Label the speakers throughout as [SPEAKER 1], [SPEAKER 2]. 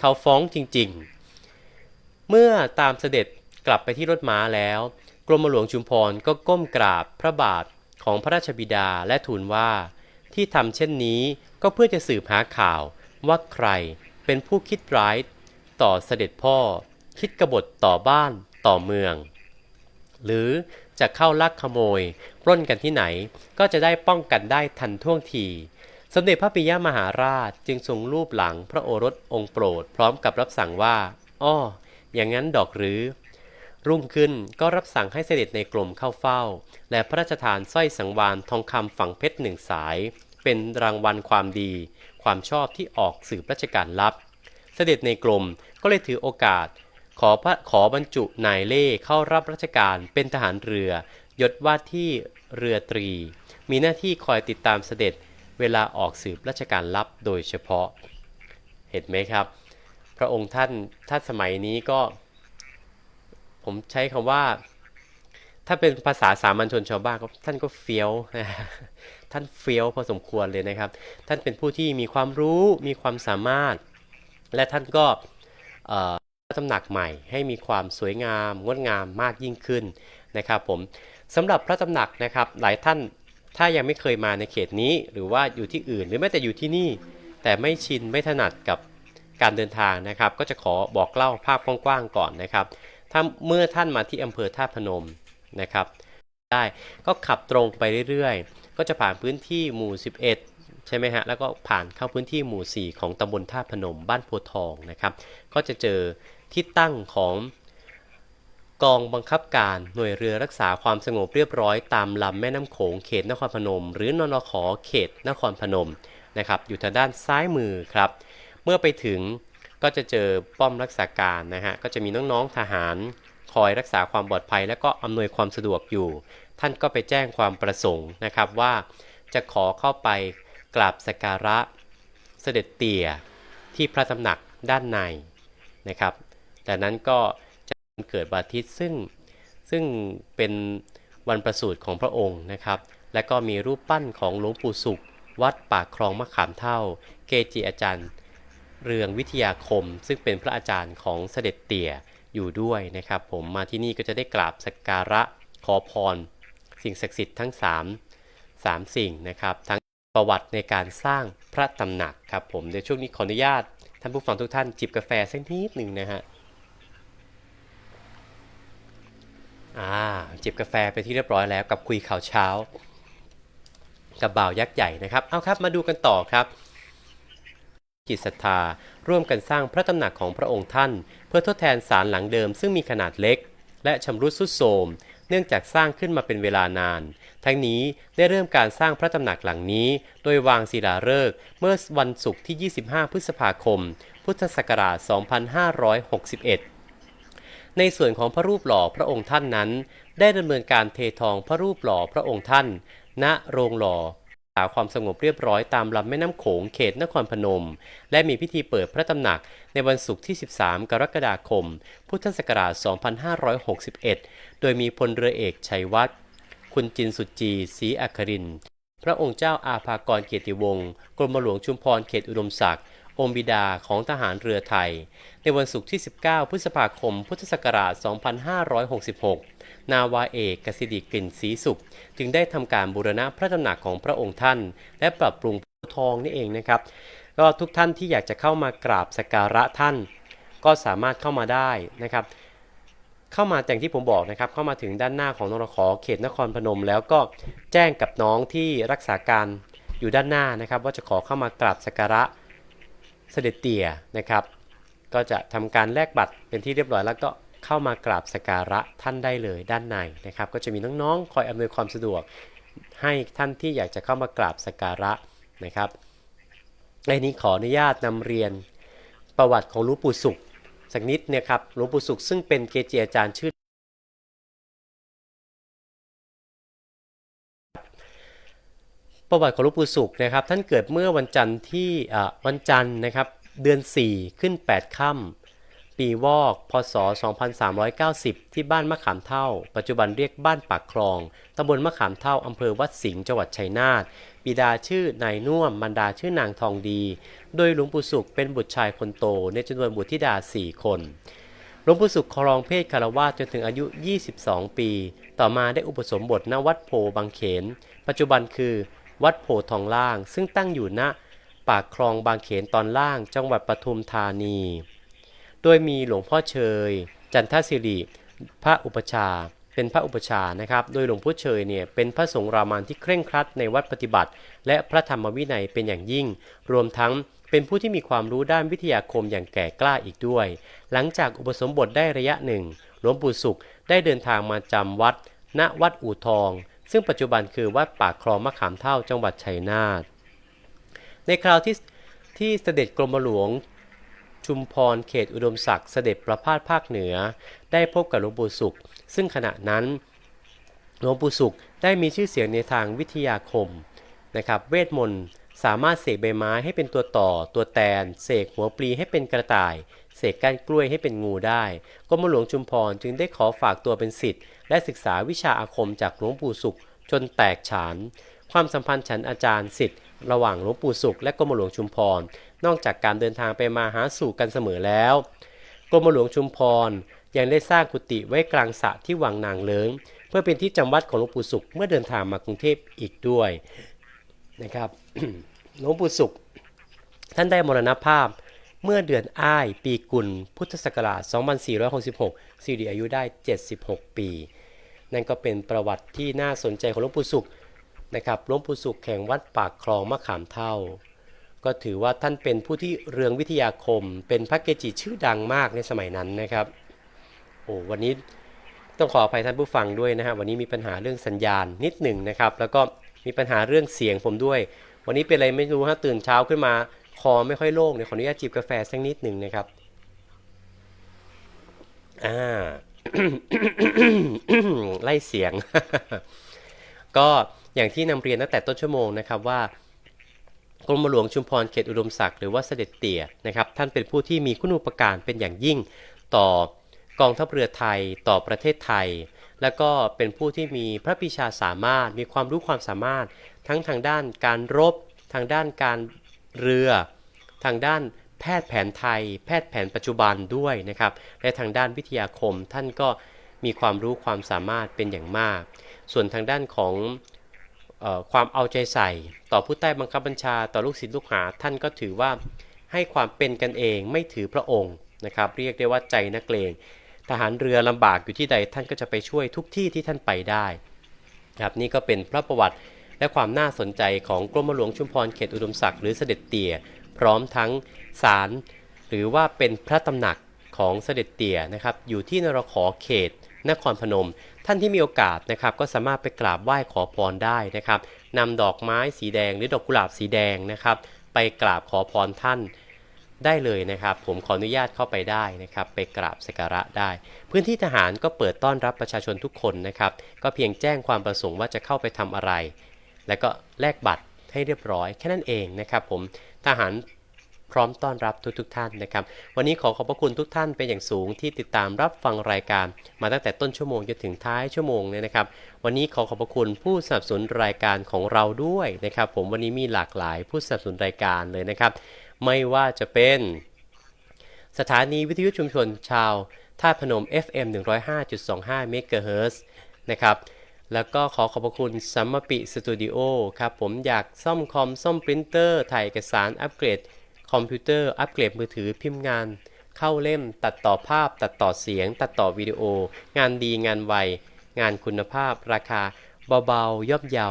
[SPEAKER 1] เขาฟ้องจริงๆ เมื่อตามเสด็จกลับไปที่รถม้าแล้ว กรมหลวงชุมพรก็ก้มกราบพระบาทของพระราชบิดาและทูลว่า ที่ทำเช่นนี้ก็เพื่อจะสืบหาข่าวว่าใครเป็นผู้คิดร้ายต่อเสด็จพ่อ คิดกบฏต่อบ้านต่อเมือง หรือจะเข้าลักขโมย ปล้นกันที่ไหนก็จะได้ป้องกันได้ทันท่วงที สมเด็จพระปิยมหาราชจึงทรงรูปหลังพระโอรสองค์โปรด พร้อมกับรับสั่งว่า อ้อ อย่างนั้นดอกหรือ รุ่งขึ้นก็รับสั่งให้เสด็จในกรมเข้าเฝ้า และพระราชทานสร้อยสังวานทองคำฝังเพชรหนึ่งสาย เป็นรางวัลความดี ความชอบที่ออกสืบราชการลับ เสด็จในกรมก็เลยถือโอกาส ขอพระขอบรรจุนายเล่เข้ารับราชการเป็นทหารเรือยศว่าที่เรือตรี มีหน้าที่คอยติดตามเสด็จ เวลาออกสืบราชการลับโดยเฉพาะ เห็นไหมครับ พระองค์ท่านท่านสมัยนี้ก็ ผมใช้คำว่า ถ้าเป็นภาษาสามัญชนชาวบ้านก็ท่านก็เฟี้ยวนะท่านเฟี้ยวพอสมควรเลยนะครับ ท่านเป็นผู้ที่มีความรู้มีความสามารถ และท่านก็พระตำหนักใหม่ให้มีความสวยงาม งดงามมากยิ่งขึ้นนะครับผมสำหรับพระตำหนักนะครับหลายท่าน ถ้ายังไม่เคยมาในเขตนี้ หรือว่าอยู่ที่อื่น หรือแม้แต่อยู่ที่นี่ แต่ไม่ชินไม่ถนัดกับการเดินทางนะครับ ก็จะขอบอกเล่าภาพกว้างๆก่อนนะครับ ถ้าเมื่อท่านมาที่อำเภอท่าพนมนะครับ ได้ก็ขับตรงไปเรื่อยๆ ก็จะผ่านพื้นที่หมู่ 11 ใช่ไหมฮะ แล้วก็ผ่านเข้าพื้นที่หมู่ 4 ของตำบลท่าพนมบ้านโพทองนะครับ ก็จะเจอที่ตั้งของ กองบังคับการหน่วยเรือรักษาความสงบเรียบร้อยตามลำแม่น้ำโขงเขตนครพนม หรือนนขเขตนครพนมนะครับอยู่ทางด้านซ้ายมือครับ เมื่อไปถึงก็จะเจอป้อมรักษาการนะฮะก็จะมีน้องๆทหาร คอยรักษาความปลอดภัย และก็อำนวยความสะดวกอยู่ ท่านก็ไปแจ้งความประสงค์นะครับว่าจะขอเข้าไปกราบสักการะเสด็จเตี่ยที่พระตำหนักด้านในนะครับจากนั้นก็ เกิดวันอาทิตย์ซึ่งซึ่งเป็นวันประสูติของพระองค์นะครับ และก็มีรูปปั้นของหลวงปู่สุข วัดปากคลองมะขามเท่า เกจิอาจารย์ เรืองวิทยาคม ซึ่งเป็นพระอาจารย์ของเสด็จเตี่ยอยู่ด้วยนะครับ ผมมาที่นี่ก็จะได้กราบสักการะขอพร สิ่งศักดิ์สิทธิ์ทั้ง 3 3 สิ่งนะครับ ทั้งประวัติในการสร้างพระตำหนักครับผมเดี๋ยวช่วงนี้ขออนุญาตท่านผู้ฟังทุกท่านจิบกาแฟสักนิดหนึ่งนะฮะ อ่าจิบกาแฟไปที่เรียบร้อยแล้วกับคุยข่าวเช้า กับบ่าวยักษ์ใหญ่นะครับ เอาครับมาดูกันต่อครับ จิตศรัทธาร่วมกันสร้างพระตำหนักของพระองค์ท่าน เพื่อทดแทนศาลหลังเดิมซึ่งมีขนาดเล็ก และชำรุดทรุดโทรมเนื่องจากสร้างขึ้นมาเป็นเวลานาน ทั้งนี้ได้เริ่มการสร้างพระตำหนักหลังนี้ โดยวางศิลาฤกษ์เมื่อวันศุกร์ที่ 25 พฤษภาคม พุทธศักราช 2561 ในส่วนของพระรูปหล่อพระองค์ท่านนั้น ได้ดำเนินการเททองพระรูปหล่อพระองค์ท่าน ณโรงหล่อรักษาความสงบเรียบร้อยตามลำแม่น้ำโขงเขตนครพนม และมีพิธีเปิดพระตำหนักในวันศุกร์ที่ 13 กรกฎาคม พุทธศักราช 2561 โดยมีพลเรือเอกชัยวัฒน์คุณจินสุจีศรีอัครินทร์พระองค์เจ้าอาภากรเกียรติวงศ์กรมหลวงชุมพรเขตอุดมศักดิ์ องค์บิดาของทหารเรือไทย ในวันศุกร์ที่ 19 พฤษภาคม พุทธศักราช 2566 นาวาเอกกสิดิกลิ่นศรีสุข จึงได้ทำการบูรณะพระตำหนักของพระองค์ท่าน และปรับปรุงทองนี่เองนะครับ ก็ทุกท่านที่อยากจะเข้ามากราบสักการะท่าน ก็สามารถเข้ามาได้นะครับ เข้ามาอย่งที่ผมบอกนะครับ เข้ามาถึงด้านหน้าของนรขอเขตนครพนม แล้วก็แจ้งกับน้องที่รักษาการอยู่ด้านหน้านะครับ ว่าจะขอเข้ามากราบสักการะ เสด็จเตี่ยนะครับ ก็จะทำการแลกบัตรเป็นที่เรียบร้อยแล้วก็เข้ามากราบสการะท่านได้เลยด้านในนะครับ ก็จะมีน้องๆ คอยอำนวยความสะดวก ให้ท่านที่อยากจะเข้ามากราบสการะนะครับในนี้ขออนุญาตนำเรียนประวัติของหลวงปู่สุขสักนิดเนี่ยครับหลวงปู่สุขซึ่งเป็นเกจิอาจารย์ชื่อ ประวัติของหลวงปู่สุขนะครับ ท่านเกิดเมื่อวันจันทร์ที่วันจันทร์นะครับ เดือน 4 ขึ้น 8 ค่ำปีวอก พศ 2390 ที่บ้านมะขามเท่า ปัจจุบันเรียกบ้านปากคลองตำบลมะขามเท่าอำเภอวัดสิงห์จังหวัดชัยนาทบิดาชื่อนายน่วมมารดาชื่อนางทองดี โดยหลวงปู่สุขเป็นบุตรชายคนโต ในจำนวนบุตรธิดา 4 คนหลวงปู่สุขครองเพศคารวาสจนถึงอายุ 22 ปี ต่อมาได้อุปสมบทณวัดโพบางเขน ปัจจุบันคือ วัดโพทองล่าง ซึ่งตั้งอยู่ณปากคลองบางเขนตอนล่าง จังหวัดปทุมธานี โดยมีหลวงพ่อเชย จันทศิริพระอุปชาเป็นพระอุปชานะครับ โดยหลวงพ่อเชยเนี่ยเป็นพระสงฆ์รามันที่เคร่งครัดในวัดปฏิบัติ และพระธรรมวินัยเป็นอย่างยิ่ง รวมทั้งเป็นผู้ที่มีความรู้ด้านวิทยาคมอย่างแก่กล้าอีกด้วย หลังจากอุปสมบทได้ระยะหนึ่ง หลวงปู่สุขได้เดินทางมาจำวัด ณ วัดอู่ทอง ซึ่งปัจจุบันคือวัดปากคลองมะขามเท่าจังหวัดชัยนาท ในคราวที่ที่เสด็จกรมหลวงชุมพรเขตอุดมศักดิ์เสด็จประพาสภาคเหนือ ได้พบกับหลวงปู่สุข ซึ่งขณะนั้นหลวงปู่สุขได้มีชื่อเสียงในทางวิทยาคมนะครับเวทมนต์สามารถเสกใบไม้ให้เป็นตัวต่อตัวแตน เสกหัวปลีให้เป็นกระต่าย เสกก้านกล้วยให้เป็นงูได้กรมหลวงชุมพรจึงได้ขอฝากตัวเป็นศิษย์และศึกษาวิชาอาคมจากหลวงปู่สุข จนแตกฉาน ความสัมพันธ์ฉันอาจารย์ศิษย์ระหว่างหลวงปู่สุข และกรมหลวงชุมพร นอกจากการเดินทางไปมาหาสู่กันเสมอแล้วกรมหลวงชุมพรยังได้สร้างกุฏิไว้กลางสระที่วังนางเลิงเพื่อเป็นที่จำวัดของหลวงปู่สุขเมื่อเดินทางมากรุงเทพอีกด้วยนะครับหลวงปู่สุข ท่านได้มรณภาพ เมื่อเดือนอ้ายปีกุล พุทธศักราช 2466สิริอายุได้ 76 ปี นั่นก็เป็นประวัติที่น่าสนใจของหลวงปู่สุขนะครับหลวงปู่สุขแข่งวัดปากคลองมะขามเท่า ก็ถือว่าท่านเป็นผู้ที่เรืองวิทยาคม เป็นพระเกจิชื่อดังมากในสมัยนั้นนะครับโอ้วันนี้ต้องขออภัยท่านผู้ฟังด้วยนะฮะวันนี้มีปัญหาเรื่องสัญญาณนิดหนึ่งนะครับ แล้วก็มีปัญหาเรื่องเสียงผมด้วย วันนี้เป็นอะไรไม่รู้ฮะตื่นเช้าขึ้นมา คอไม่ค่อยโล่งเดี๋ยวขออนุญาตจิบกาแฟสักนิดหนึ่งนะครับอ่าไล่เสียง ก็อย่างที่นำเรียนตั้งแต่ต้นชั่วโมงนะครับว่ากรมหลวงชุมพรเขตอุดมศักดิ์หรือว่าเสด็จเตี่ยนะครับ ท่านเป็นผู้ที่มีคุณูปการเป็นอย่างยิ่งต่อกองทัพเรือไทยต่อประเทศไทย และก็เป็นผู้ที่มีพระปีชาสามารถ มีความรู้ความสามารถ ทั้งทางด้านการรบ ทางด้านการ เรือ ทางด้านแพทย์แผนไทย แพทย์แผนปัจจุบันด้วยนะครับ และทางด้านวิทยาคมท่านก็มีความรู้ความสามารถเป็นอย่างมาก ส่วนทางด้านของออความเอาใจใส่ ต่อผู้ใต้บังคับบัญชาต่อลูกศิษย์ลูกหา ท่านก็ถือว่าให้ความเป็นกันเองไม่ถือพระองค์นะครับ เรียกได้ว่าใจนักเลงทหารเรือลำบากอยู่ที่ใดท่านก็จะไปช่วยทุกที่ที่ท่านไปได้ครับนี่ก็เป็นพระประวัติ และความน่าสนใจของกรมหลวงชุมพรเขตอุดมศักดิ์หรือเสด็จเตี่ย พร้อมทั้งศาลหรือว่าเป็นพระตำหนักของเสด็จเตี่ยนะครับอยู่ที่นรขอเขตนครพนม ท่านที่มีโอกาสนะครับก็สามารถไปกราบไหว้ขอพรได้นะครับนำดอกไม้สีแดงหรือดอกกุหลาบสีแดงนะครับ ไปกราบขอพรท่านได้เลยนะครับ ผมขออนุญาตเข้าไปได้นะครับ ไปกราบสักการะได้ พื้นที่ทหารก็เปิดต้อนรับประชาชนทุกคนนะครับ ก็เพียงแจ้งความประสงค์ว่าจะเข้าไปทำอะไร แล้วก็แลกบัตรให้เรียบร้อยแค่นั้นเองนะครับผมทหารพร้อมต้อนรับทุกทท่านนะครับ วันนี้ขอขอบพระคุณทุกท่านเป็นอย่างสูงที่ติดตามรับฟังรายการ มาตั้งแต่ต้นชั่วโมงจนถึงท้ายชั่วโมงเนี่ยนะครับ วันนี้ขอขอบพระคุณผู้สนับสนุนรายการของเราด้วยนะครับ ผมวันนี้มีหลากหลายผู้สนับสนุนรายการเลยนะครับ ไม่ว่าจะเป็นสถานีวิทยุชุมชนชาวท่าพนม FM 105.25 MHz นะครับ แล้วก็ขอขอบคุณสัมมปิสตูดิโอครับผมอยากซ่อมคอมซ่อมปรินเตอร์ถ่ายเอกสารอัปเกรด คอมพิวเตอร์อัปเกรดมือถือพิมพ์งาน เข้าเล่ม ตัดต่อภาพ ตัดต่อเสียง ตัดต่อวิดีโอ งานดีงานไว งานคุณภาพ ราคาเบาๆย่อมเยา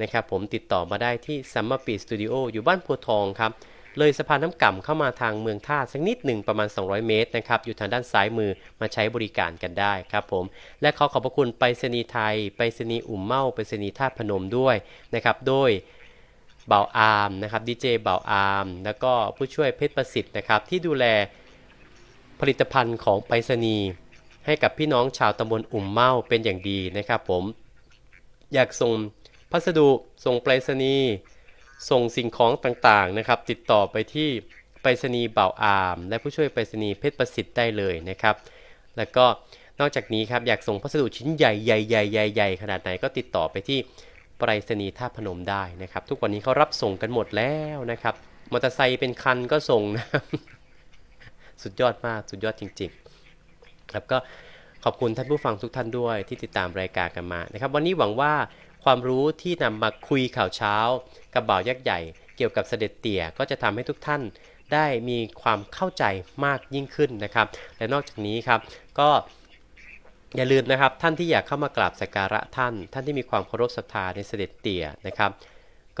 [SPEAKER 1] นะครับผมติดต่อมาได้ที่สัมมปิสตูดิโออยู่บ้านพัวทองครับ เลยสะพานน้ำก่ำเข้ามาทางเมืองท่าสักนิดหนึ่งประมาณ 200 เมตรนะครับอยู่ทางด้านซ้ายมือมาใช้บริการกันได้ครับผม และขอขอบพระคุณไปรษณีย์ไทย ไปรษณีย์อุ่มเมาไปรษณีย์ท่าพนมด้วยนะครับโดยเบาอาร์มนะครับดีเจเบาอาร์มแล้วก็ผู้ช่วยเพชรประสิทธิ์นะครับที่ดูแลผลิตภัณฑ์ของไปรษณีย์ให้กับพี่น้องชาวตำบลอุ่มเมาเป็นอย่างดีนะครับผม อยากส่งพัสดุส่งไปรษณีย์ ส่งสิ่งของต่างๆนะครับ ติดต่อไปที่ไปรษณีย์เบาอาม และผู้ช่วยไปรษณีย์เพชรประสิทธิ์ได้เลยนะครับ แล้วก็นอกจากนี้ครับอยากส่งพัสดุชิ้นใหญ่ใหญ่ใหญ่ใหญ่ใหญ่ขนาดไหนก็ติดต่อไปที่ไปรษณีย์ท่าพนมได้นะครับ ทุกวันนี้เขารับส่งกันหมดแล้วนะครับมอเตอร์ไซค์เป็นคันก็ส่งนะสุดยอดมากสุดยอดจริง ๆ ครับก็ขอบคุณท่านผู้ฟังทุกท่านด้วยที่ติดตามรายการกันมานะครับ วันนี้หวังว่า ความรู้ที่นำมาคุยข่าวเช้า กับบ่าวยักษ์ใหญ่ เกี่ยวกับเสด็จเตี่ยก็จะทำให้ทุกท่านได้มีความเข้าใจมากยิ่งขึ้นนะครับ และนอกจากนี้ครับก็อย่าลืมนะครับท่านที่อยากเข้ามากราบสักการะท่าน ท่านที่มีความเคารพศรัทธาในเสด็จเตี่ยนะครับ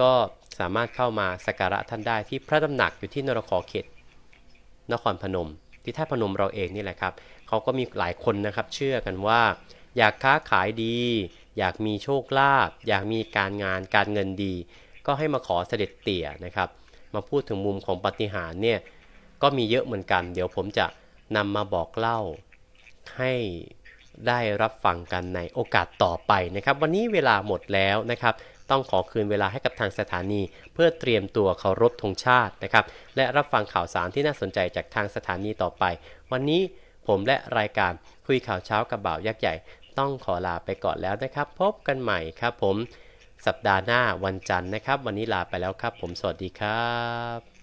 [SPEAKER 1] ก็สามารถเข้ามาสักการะท่านได้ที่พระตำหนักอยู่ที่นรขอเขตนครพนม ที่ท่าพนมเราเองนี่แหละครับเขาก็มีหลายคนนะครับ เชื่อกันว่า อยากค้าขายดี อยากมีโชคลาภอยากมีการงานการเงินดี ก็ให้มาขอเสด็จเตี่ยนะครับ มาพูดถึงมุมของปฏิหารเนี่ยก็มีเยอะเหมือนกัน เดี๋ยวผมจะนำมาบอกเล่าให้ได้รับฟังกันในโอกาสต่อไปนะครับ วันนี้เวลาหมดแล้วนะครับ ต้องขอคืนเวลาให้กับทางสถานี เพื่อเตรียมตัวเคารพธงชาตินะครับ และรับฟังข่าวสารที่น่าสนใจจากทางสถานีต่อไป วันนี้ผมและรายการคุยข่าวเช้ากับบ่าวยักษ์ใหญ่ ต้องขอลาไปก่อนแล้วนะครับ พบกันใหม่ครับผมสัปดาห์หน้าวันจันทร์นะครับ วันนี้ลาไปแล้วครับผมสวัสดีครับ